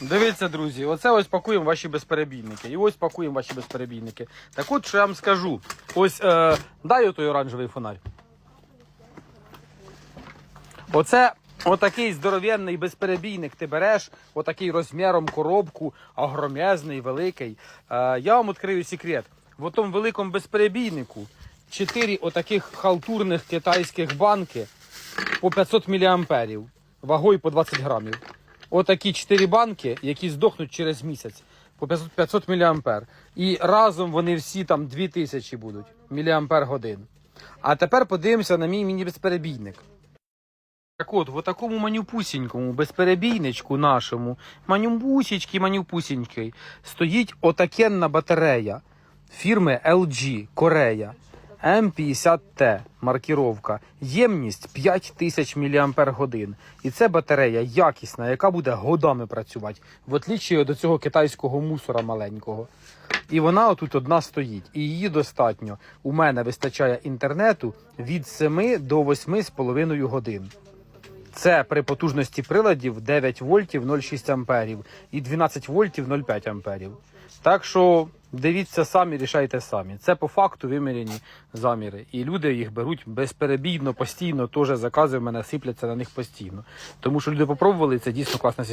Дивіться, друзі, оце ось пакуємо ваші безперебійники. І ось пакуємо ваші безперебійники. Так от, що я вам скажу. Ось е, дай отой оранжевий фонарь. Оце отакий здоровенний безперебійник ти береш, отакий розміром коробку, огромезний, великий. Е, я вам відкрию секрет. В тому великому безперебійнику чотири отаких халтурних китайських банки по 500 мА, вагою по 20 грамів. Отакі 4 банки, які здохнуть через місяць по 500, 500 мА. І разом вони всі там 2000 будуть мА годин. А тепер подивимося на мій міні-безперебійник. Так от, в такому манюпусінькому безперебійничку нашому, манюпусічки, манюпусінький, стоїть отакенна батарея фірми LG Корея М50T маркіровка. Ємність 5000 мАч. І це батарея якісна, яка буде годами працювати, в отличие до цього китайського мусора маленького. І вона отут одна стоїть, і її достатньо. У мене вистачає інтернету від 7 до 8,5 годин. Це при потужності приладів 9 вольтів 0,6 амперів і 12 вольтів 0,5 амперів. Так що дивіться самі, рішайте самі. Це по факту вимірені заміри. І люди їх беруть безперебійно, постійно, теж закази в мене сипляться на них постійно. Тому що люди попробували, це дійсно класна